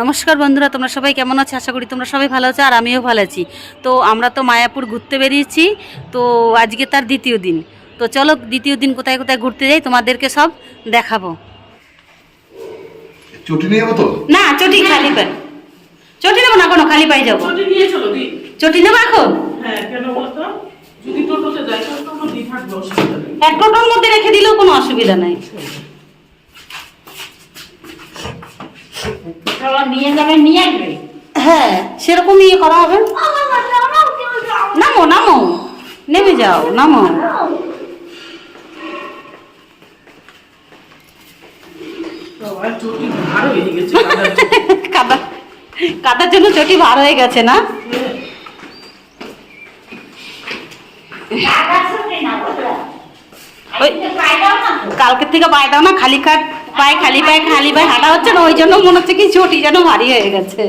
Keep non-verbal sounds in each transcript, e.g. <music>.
নমস্কার বন্ধুরা তোমরা সবাই কেমন আছো? আশা করি তোমরা সবাই ভালো আছো আর আমিও ভালো আছি। তো আমরা তো মায়াপুর ঘুরতে বেরিয়েছি তো আজকে তার দ্বিতীয় দিন। তো চলো দ্বিতীয় দিন কোথায় কোথায় ঘুরতে যাই তোমাদেরকে সব দেখাবো। চটি নিয়ে যাব তো? না চটি খালি পাই চটি নেব না কোনো খালি পাই যাব। চটি নিয়ে চলো দি চটি নেব এখন? হ্যাঁ কেন বলতো? যদি টোটোতে যাই দিয়ে থাকবে অসুবিধা নেই এক টোটোর মধ্যে রেখে দিলেও কোনো অসুবিধা নাই। নিয়ে যাবে নিয়ে আসবে? হ্যাঁ সেরকম ইয়ে করা হবে? নামো নামো। নেমে যাও নামো। <laughs> কাদা কাদার জন্য চটি ভার হয়ে গেছে না? কালকের থেকে পায়ে দাও না খালি কাট পায়ে খালি পায়ে খালি পায়ে হাঁটা হচ্ছে না, ওই জন্য মনে হচ্ছে কি চটি যেন ভারী হয়ে গেছে।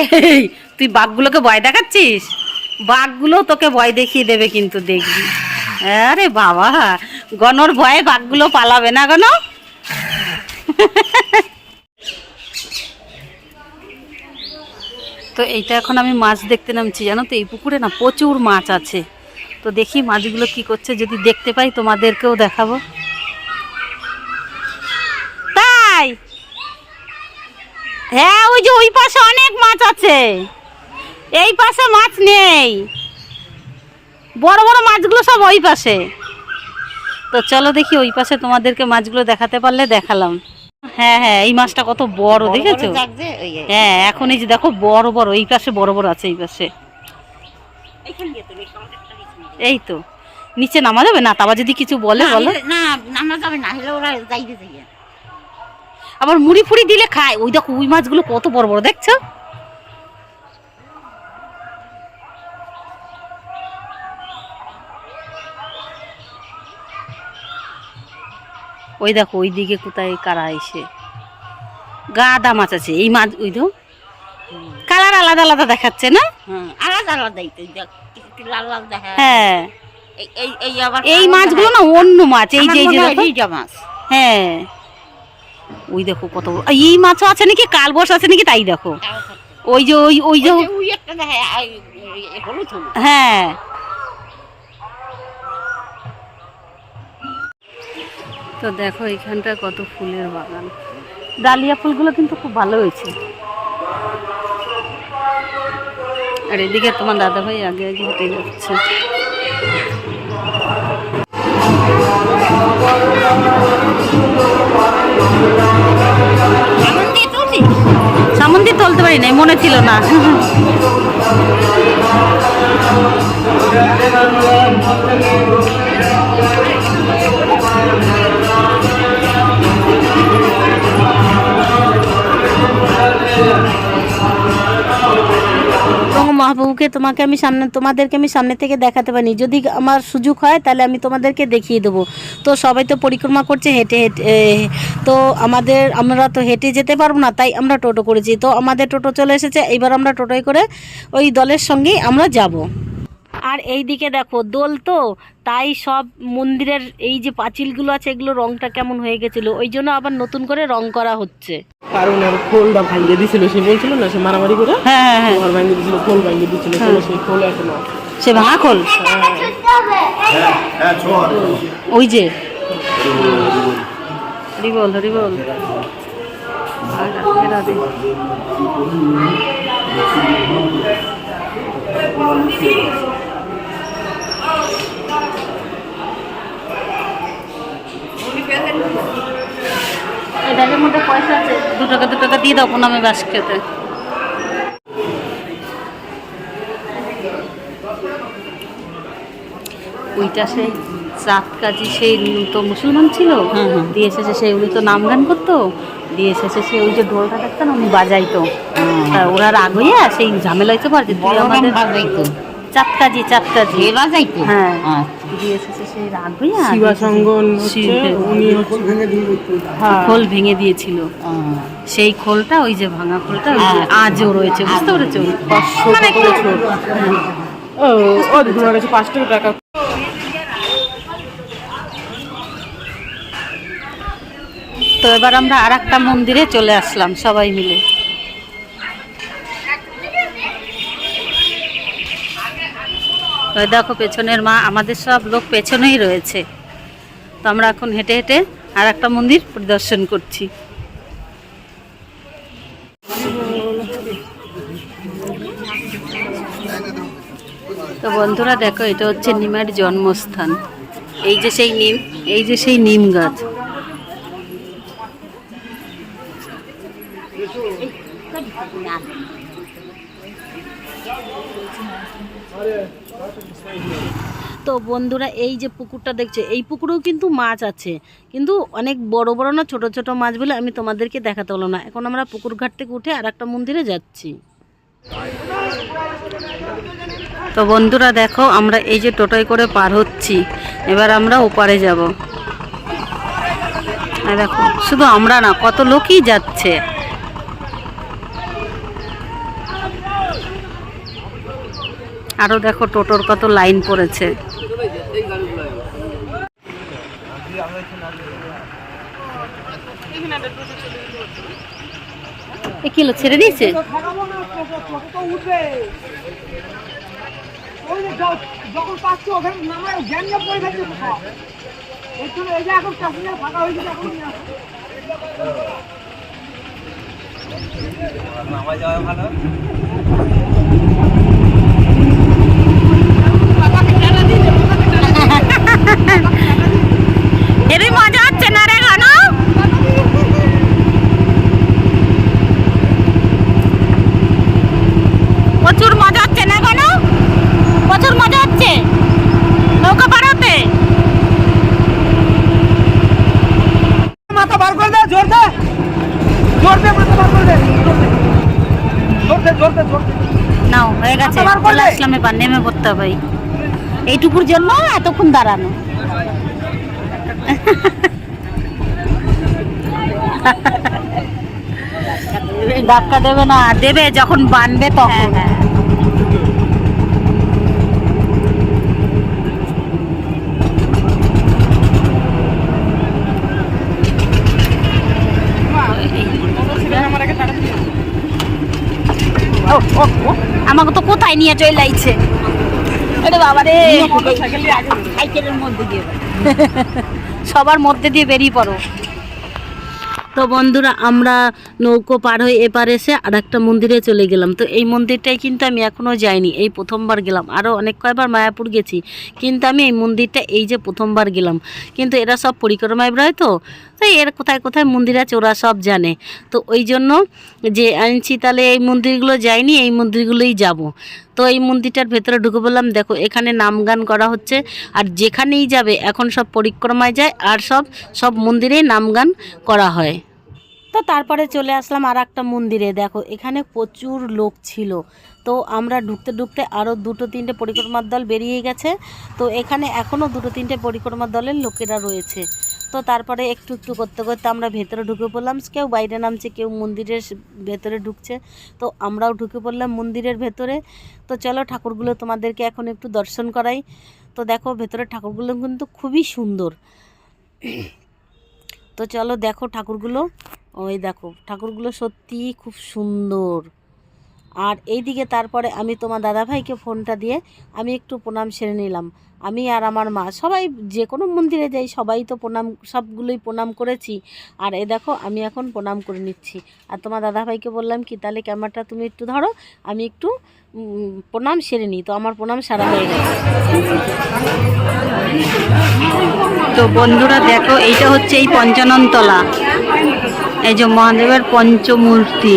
এই, তুই বাঘগুলোকে ভয় দেখাচ্ছিস? বাঘগুলো তোকে ভয় দেখিয়ে দেবে কিন্তু দেখবি। আরে বাবা গনর ভয়ে বাঘগুলো পালাবে না গন <laughs> তো এইটা এখন আমি মাছ দেখতে নামছি, জানো তো? এই পুকুরে না প্রচুর মাছ আছে। তো দেখি মাছগুলো কি করছে, যদি দেখতে পাই তোমাদেরকেও দেখাবো। তাই? হ্যাঁ ওই যে ওই পাশে অনেক মাছ আছে। এই পাশে মাছ নেই। বড় বড় মাছগুলো সব ওই পাশে। তো চলো দেখি ওই পাশে তোমাদেরকে মাছগুলো দেখাতে পারলে দেখালাম। হ্যাঁ হ্যাঁ এই মাছটা কত বড় দেখেছ? হ্যাঁ এখন এই যে দেখো বড় বড় এই পাশে বড় বড় আছে এই পাশে। এই তো। নিচে নামা যাবে না? তাবা যদি কিছু বলে বলো। না নামা যাবে না হলে ওরা যাইতে যাইয়ে আবার মুড়ি ফুড়ি দিলে খায়। ওই দেখো ওই মাছগুলো কত বড় বড় দেখছ? ওই দেখো ওই দিকে কোথায় কারা এসে? গাদা মাছ আছে এই মাছ ওই তো? কালার আলাদা আলাদা দেখাচ্ছে না? হ্যাঁ আলাদা আলাদাই তো লাল লাল দেখা হ্যাঁ। এই মাছগুলো না অন্য মাছ এই যে এই যে মাছ। হ্যাঁ। ওই দেখো কত এই মাছও আছে নাকি? কালবস আছে নাকি? তাই দেখো। ওই যে ওই ওই যে হ্যাঁ। তো দেখো এখানটা কত ফুলের বাগান। ডালিয়া ফুলগুলো কিন্তু খুব ভালো হয়েছে। আর এদিকে তোমার দাদা ভাই আগে আগে হেঁটে যাচ্ছে। সামন দিয়ে তুলতে পারি নাই, মনে ছিল না। মহাপ্রভুকে তোমাকে আমি সামনে, তোমাদেরকে আমি সামনে থেকে দেখাতে পারি যদি আমার সুযোগ হয়, তাহলে আমি তোমাদেরকে দেখিয়ে দেবো। তো সবাই তো পরিক্রমা করছে, হেঁটে হেঁটে তো আমাদের, আমরা তো হেঁটে যেতে পারব না, তাই আমরা টোটো করেছি। তো আমাদের টোটো চলে এসেছে এবার আমরা টোটোয় করে ওই দলের সঙ্গেই আমরা যাব। আর এই দিকে দেখো দোল তো তাই সব মন্দিরের এই যে পাঁচিলগুলো আছে এগুলো রংটা কেমন হয়ে গেছিল ওই জন্য আবার নতুন করে রং করা হচ্ছে। কারণ আর খোলটা ভাঙিয়ে দিছিল সে বলছিল না সে মারামারি করে হ্যাঁ হ্যাঁ হ্যাঁ। ঘর ভাঙিয়ে দিছিল খোল ভাঙিয়ে দিছিল সেই খোল এখনও সে ভাঙা খোল? হ্যাঁ ওই যে। হরি বল আর রাধে রাধে এই ব্যাগের মধ্যে পয়সা আছে। দু টাকা দু টাকা দিয়ে দাও প্রণামে বাস খেতে। ওইটা সেই চাঁদ কাজী সেই তো মুসলমান ছিল? দিয়ে এসেছে সেই উনি তো নাম গান করতো? দিয়ে এসেছে সে ওই যে ঢোলটা দেখতেন উনি বাজাইতো। ওরা রাগ হইয়া সেই ঝামেলা হইতে পারছে। বাজাইতো। চাঁদ কাজী চাঁদ কাজী। বাজাইতো? হ্যাঁ। দিয়ে এসেছে সেই রাগইয়া শিবাসঙ্গন উনি হ্যাঁ। খোল ভেঙে দিয়েছিল সেই খোলটা ওই যে ভাঙা খোলটা ওই আজও রয়েছে বুঝতে পেরেছ? মানে ও ও তোমার কাছে পাঁচশো টাকা। তো এবার আমরা আর একটা মন্দিরে চলে আসলাম সবাই মিলে। এই দেখো, পেছনের মা, আমাদের সব লোক পেছনেই রয়েছে। তো আমরা এখন হেঁটে হেঁটে আর একটা মন্দির পরিদর্শন করছি। তো বন্ধুরা দেখো, এটা হচ্ছে নিমের জন্মস্থান। এই যে সেই নিম, এই যে সেই নিম গাছ। তো বন্ধুরা, এই যে পুকুরটা দেখছ, এই পুকুরেও কিন্তু মাছ আছে। কিন্তু অনেক বড় বড় না, ছোট ছোট মাছ বলে আমি তোমাদেরকে দেখাতে হলো না। এখন আমরা পুকুর ঘাট থেকে উঠে আর একটা মন্দিরে যাচ্ছি। তো বন্ধুরা, দেখো, আমরা এই যে টোটোয় করে পার হচ্ছি। এবার আমরা ওপারে যাব। দেখো, শুধু আমরা না, কত লোকই যাচ্ছে। আরও দেখো, টোটোর কত লাইন পড়েছে। এ কিলো ছেড়ে দিয়েছে? ওই যে যখন পাচ্ছ ওখানে নামায় জ্ঞান পড়ে থাকছে তো এর জন্য এই যে এখন প্যাসেঞ্জার ফাঁকা হয়েছে এখন নিয়ে আসো। এরই মজা হচ্ছে না রে ঘন প্রচুর মজা হচ্ছে না ঘন প্রচুর মজা হচ্ছে নৌকা পাড়াতে মাথা বার করে দে জোর দে জোর দে মাথা বার করে দে জোর দে জোর দে জোর দে বলে? চলে আসলাম এবার নেমে পড়তে হবে। এইটুকুর জন্য এতক্ষণ দাঁড়ানো। ধাক্কা দেবে না দেবে যখন বানবে তখন। ও, ও, ও, আমাকে তো কোথায় নিয়ে চলে আইছে? আরে বাবা রে। সাইকেলের মধ্যে দিয়ে। সবার মধ্যে দিয়ে বেরিয়ে পড়ো। তো বন্ধুরা আমরা নৌকো পার হয়ে এপার এসে আর একটা মন্দিরে চলে গেলাম। তো এই মন্দিরটাই কিন্তু আমি এখনও যাইনি। এই প্রথমবার গেলাম। আরও অনেক কয়বার মায়াপুর গেছি। কিন্তু আমি এই মন্দিরটা এই যে প্রথমবার গেলাম। কিন্তু এরা সব পরিক্রমায় বেরোয় তো এর কোথায় কোথায় মন্দির আছে ওরা সব জানে। তো ওই জন্য যে আনছি তাহলে এই মন্দিরগুলো যাইনি, এই মন্দিরগুলোই যাব। তো এই মন্দিরটার ভেতরে ঢুকে বললাম দেখো এখানে নাম গান করা হচ্ছে। আর যেখানেই যাবে, এখন সব পরিক্রমায় যায় আর সব সব মন্দিরেই নাম গান করা হয়। তো তারপরে চলে আসলাম আর একটা মন্দিরে। দেখো, এখানে প্রচুর লোক ছিল। তো আমরা ঢুকতে ঢুকতে আরও দুটো তিনটে পরিক্রমার দল বেরিয়ে গেছে। তো এখানে এখনও দুটো তিনটে পরিক্রমার দলের লোকেরা রয়েছে। তো তারপরে একটু একটু করতে করতে আমরা ভেতরে ঢুকে পড়লাম। কেউ বাইরে নামছে, কেউ মন্দিরের ভেতরে ঢুকছে। তো আমরাও ঢুকে পড়লাম মন্দিরের ভেতরে। তো চলো ঠাকুরগুলো তোমাদেরকে এখন একটু দর্শন করাই। তো দেখো ভেতরের ঠাকুরগুলো কিন্তু খুবই সুন্দর। তো চলো দেখো ঠাকুরগুলো। ওই দেখো ঠাকুরগুলো সত্যিই খুব সুন্দর। আর এইদিকে তারপরে আমি তোমার দাদাভাইকে ফোনটা দিয়ে আমি একটু প্রণাম সেরে নিলাম। আমি আর আমার মা সবাই যে কোনো মন্দিরে যাই, সবাই তো প্রণাম, সবগুলোই প্রণাম করেছি। আর এ দেখো, আমি এখন প্রণাম করে নিচ্ছি। আর তোমার দাদাভাইকে বললাম কি, তাহলে ক্যামেরাটা তুমি একটু ধরো, আমি একটু প্রণাম সেরে নিই। তো আমার প্রণাম সারা হয়ে গেছে। তো বন্ধুরা দেখো, এইটা হচ্ছে এই পঞ্চাননতলা। এই যে মহাদেবের পঞ্চমূর্তি।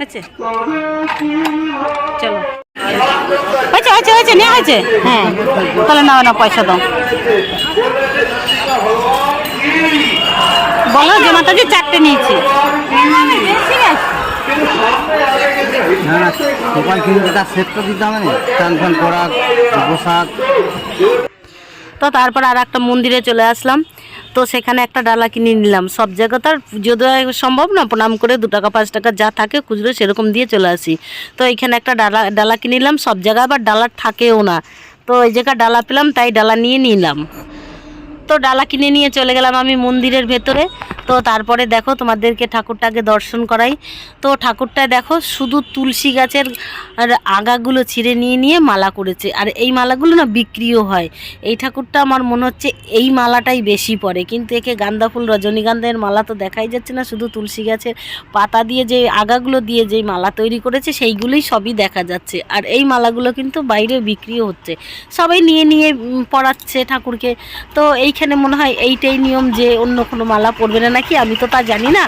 হয়েছে? চলো। হয়েছে হয়েছে হয়েছে নেওয়া হয়েছে? হ্যাঁ তাহলে নাও না পয়সা দাও। বলো যে মাতাজি চারটে নিয়েছি। ঠিক আছে না না সবাই কিন্তু তার সেটটা দিতে হবে না। চান ফান করা পোশাক তো তারপর আর একটা মন্দিরে চলে আসলাম। তো সেখানে একটা ডালা কিনে নিলাম। সব জায়গা তো আর পুজো দেওয়া সম্ভব না, প্রণাম করে দু টাকা, পাঁচ টাকা যা থাকে খুচরো সেরকম দিয়ে চলে আসি। তো এখানে একটা ডালা ডালা কিনে নিলাম, সব জায়গায় আবার ডালা থাকেও না। তো ওই জায়গায় ডালা পেলাম, তাই ডালা নিয়ে নিলাম। তো ডালা কিনে নিয়ে চলে গেলাম আমি মন্দিরের ভেতরে। তো তারপরে দেখো তোমাদেরকে ঠাকুরটাকে দর্শন করাই। তো ঠাকুরটা দেখো শুধু তুলসী গাছের আগাগুলো ছিঁড়ে নিয়ে নিয়ে মালা করেছে। আর এই মালাগুলো না বিক্রিও হয়। এই ঠাকুরটা আমার মনে হচ্ছে এই মালাটাই বেশি পড়ে কিন্তু একে গাঁদা ফুল, রজনীগন্ধার মালা তো দেখাই যাচ্ছে না। শুধু তুলসী গাছের পাতা দিয়ে যে আগাগুলো দিয়ে যেই মালা তৈরি করেছে, সেইগুলোই সবই দেখা যাচ্ছে। আর এই মালাগুলো কিন্তু বাইরে বিক্রিও হচ্ছে। সবাই নিয়ে নিয়ে পড়াচ্ছে ঠাকুরকে। তো এইখানে মনে হয় এইটাই নিয়ম যে অন্য কোনো মালা পরবে না নাকি? আমি তো তা জানি না।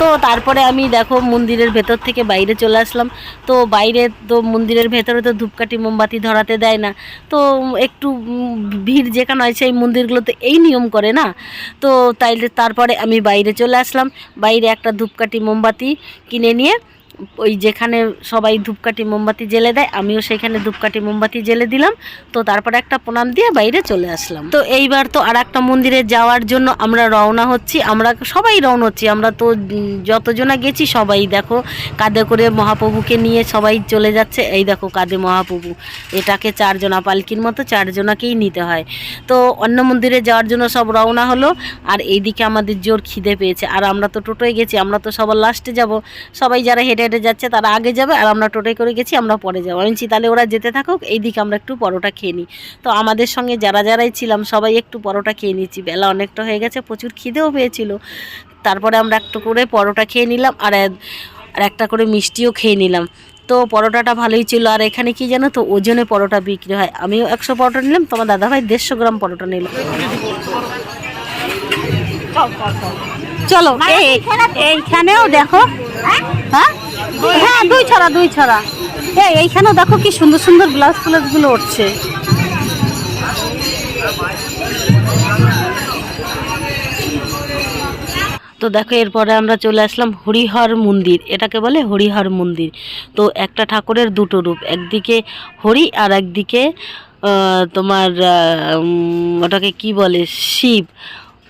তো তারপরে আমি দেখো মন্দিরের ভেতর থেকে বাইরে চলে আসলাম। তো বাইরে তো মন্দিরের ভেতরে তো ধূপকাঠি, মোমবাতি ধরাতে দেয় না। তো একটু ভিড় যেখানে হয় সেই মন্দিরগুলোতে এই নিয়ম করে না। তো তাই তারপরে আমি বাইরে চলে আসলাম। বাইরে একটা ধূপকাঠি, মোমবাতি কিনে নিয়ে ওই যেখানে সবাই ধূপকাঠি মোমবাতি জেলে দেয়, আমিও সেখানে ধূপকাঠি মোমবাতি জেলে দিলাম। তো তারপরে একটা প্রণাম দিয়ে বাইরে চলে আসলাম। তো এইবার তো আর একটা মন্দিরে যাওয়ার জন্য আমরা রওনা হচ্ছি। আমরা সবাই রওনা হচ্ছি। আমরা তো যতজনা গেছি সবাই দেখো, কাঁধে করে মহাপ্রভুকে নিয়ে সবাই চলে যাচ্ছে। এই দেখো কাঁধে মহাপ্রভু। এটাকে চারজনা পালকির মতো চারজনাকেই নিতে হয়। তো অন্য মন্দিরে যাওয়ার জন্য সব রওনা হলো। আর এইদিকে আমাদের জোর খিদে পেয়েছে। আর আমরা তো টোটোয় গেছি, আমরা তো সবার লাস্টে যাব। সবাই যারা হেঁটে হেঁটে হেঁটে যাচ্ছে তারা আগে যাবে আর আমরা টোটোয় করে গেছি আমরা পরে যাব। আমি তাহলে ওরা যেতে থাকুক এইদিকে আমরা একটু পরোটা খেয়ে নিই। তো আমাদের সঙ্গে যারা যারাই ছিলাম সবাই একটু পরোটা খেয়ে নিচ্ছি বেলা অনেকটা হয়ে গেছে প্রচুর খিদেও পেয়েছিল। তারপরে আমরা একটু করে পরোটা খেয়ে নিলাম আর আর একটা করে মিষ্টিও খেয়ে নিলাম। তো পরোটাটা ভালোই ছিল। আর এখানে কি জানো তো ওজনে পরোটা বিক্রি হয়। আমিও একশো পরোটা নিলাম তোমার দাদাভাই দেড়শো গ্রাম পরোটা নিল। চলো এই- এইখানেও দেখো। হ্যাঁ? হ্যাঁ দুই ছড়া দুই ছড়া। এই এইখানেও দেখো কি সুন্দর সুন্দর ব্লাউজগুলো উঠছে। তো দেখো এরপরে আমরা চলে আসলাম হরিহর মন্দির। এটাকে বলে হরিহর মন্দির। তো একটা ঠাকুরের দুটো রূপ একদিকে হরি আর একদিকে তোমার ওটাকে কি বলে? শিব।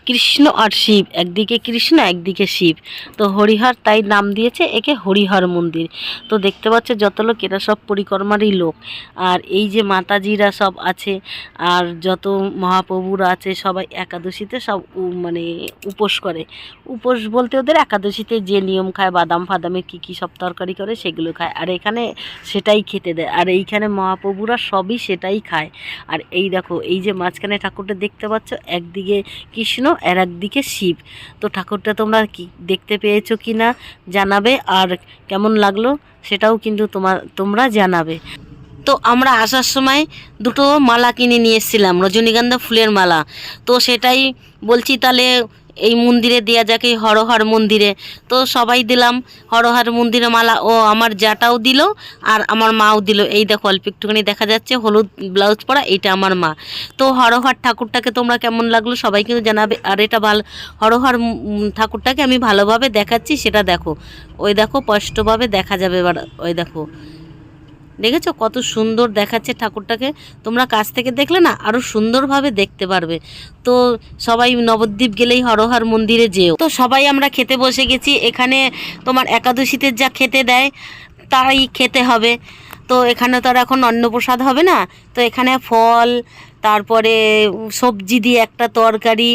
কৃষ্ণ আর শিব, একদিকে কৃষ্ণ, একদিকে শিব। তো হরিহর তাই নাম দিয়েছে একে হরিহর মন্দির। তো দেখতে পাচ্ছ যত লোক, এরা সব পরিক্রমারই লোক। আর এই যে মাতাজিরা সব আছে, আর যত মহাপ্রভুরা আছে, সবাই একাদশীতে সব মানে উপোস করে। উপোস বলতে ওদের একাদশীতে যে নিয়ম খায়, বাদাম ফাদামে কী কী সব তরকারি করে, সেগুলো খায়। আর এখানে সেটাই খেতে দেয়। আর এইখানে মহাপ্রভুরা সবই সেটাই খায়। আর এই দেখো, এই যে মাঝখানে ঠাকুরটা দেখতে পাচ্ছ, একদিকে কৃষ্ণ আর একদিকে শিব। তো ঠাকুরটা তোমরা কি দেখতে পেয়েছ কি না জানাবে, আর কেমন লাগল সেটাও কিন্তু তোমার তোমরা জানাবে। তো আমরা আসার সময় দুটো মালা কিনে নিয়ে এসেছিলাম, রজনীগন্ধা ফুলের মালা। তো সেটাই বলছি তাহলে এই মন্দিরে দেওয়া যাক, এই হরহর মন্দিরে। তো সবাই দিলাম হরহর মন্দিরে মালা। ও আমার জাটাও দিল আর আমার মাও দিল। এই দেখো, অল্প একটুখানি দেখা যাচ্ছে, হলুদ ব্লাউজ পরা, এইটা আমার মা। তো হরহর ঠাকুরটাকে তোমরা কেমন লাগল সবাই কিন্তু জানাবে। আর এটা ভালো, হরহর ঠাকুরটাকে আমি ভালোভাবে দেখাচ্ছি, সেটা দেখো। ওই দেখো, স্পষ্টভাবে দেখা যাবে এবার, ওই দেখো। দেখেছ? কত সুন্দর দেখাচ্ছে ঠাকুরটাকে। তোমরা কাছ থেকে দেখলে না, আরও সুন্দরভাবে দেখতে পারবে। তো সবাই নবদ্বীপ গেলেই হরহর মন্দিরে যেও। তো সবাই আমরা খেতে বসে গেছি। এখানে তোমার একাদশীতে যা খেতে দেয়, তাই খেতে হবে। তো এখানে তো আর এখন অন্নপ্রসাদ হবে না। তো এখানে ফল, তারপরে সবজি দিয়ে একটা তরকারি,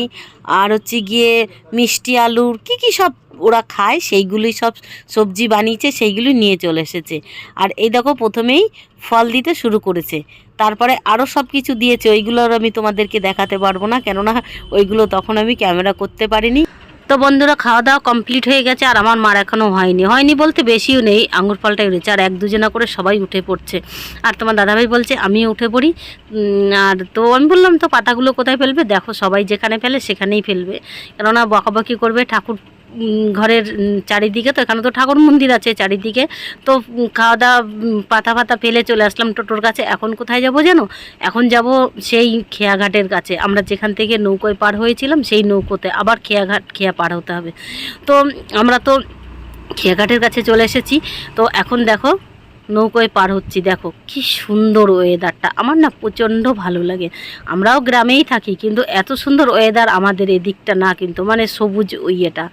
আর হচ্ছে গিয়ে মিষ্টি আলুর, কি কি সব ওরা খায় সেইগুলি সব সবজি বানিয়েছে সেইগুলি নিয়ে চলে এসেছে। আর এই দেখো প্রথমেই ফল দিতে শুরু করেছে। তারপরে আরও সব কিছু দিয়েছে, ওইগুলো আর আমি তোমাদেরকে দেখাতে পারব না, কেননা ওইগুলো তখন আমি ক্যামেরা করতে পারিনি। তো বন্ধুরা, খাওয়া দাওয়া কমপ্লিট হয়ে গেছে, আর আমার মার এখনও হয়নি। হয়নি বলতে বেশিও নেই, আঙুর ফলটাই উঠেছে আর এক দুজনা করে সবাই উঠে পড়ছে। আর তোমার দাদাভাই বলছে, আমিও উঠে পড়ি। আর তো আমি বললাম, তো পাতাগুলো কোথায় ফেলবে? দেখো সবাই যেখানে ফেলে সেখানেই ফেলবে। কেননা বকাবকি করবে, ঠাকুর ঘরের চারিদিকে তো এখানে তো ঠাকুর মন্দির আছে চারিদিকে। তো খাওয়া দাওয়া পাতা ফাতা ফেলে চলে আসলাম টোটোর কাছে। এখন কোথায় যাব জানো এখন যাব সেই খেয়াঘাটের কাছে। আমরা যেখান থেকে নৌকোয় পার হয়েছিলাম সেই নৌকোতে। আবার খেয়াঘাট, খেয়া পার হতে হবে। তো, আমরা তো খেয়াঘাটের কাছে চলে এসেছি। তো, এখন দেখো নৌকোয় পার হচ্ছি, দেখো কি সুন্দর ওয়েদারটা আমার না প্রচণ্ড ভালো লাগে। আমরাও গ্রামেই থাকি, কিন্তু এত সুন্দর ওয়েদার আমাদের এদিকটা না কিন্তু মানে সবুজ ইয়েটা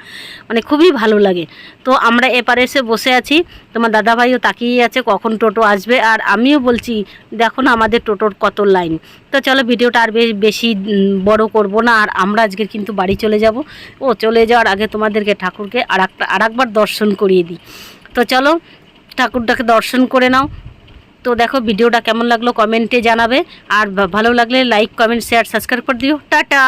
মানে খুবই ভালো লাগে। তো আমরা এপারে এসে বসে আছি, তোমার দাদাভাইও তাকিয়ে আছে, কখন টোটো আসবে, আর আমিও বলছি, দেখো না আমাদের টোটোর কত লাইন। তো চলো ভিডিওটা আর বেশ বড় করব না, আর আমরা আজকে কিন্তু বাড়ি চলে যাব। ও চলে যাওয়ার আগে তোমাদেরকে ঠাকুরকে আর একটা আর একবার দর্শন করিয়ে দিই। তো চলো ঠাকুরটাকে দর্শন করে নাও। তো দেখো ভিডিওটা কেমন লাগল কমেন্টে জানাবে। আর ভালো লাগলে লাইক, কমেন্ট, শেয়ার, সাবস্ক্রাইব করে দিও। টাটা!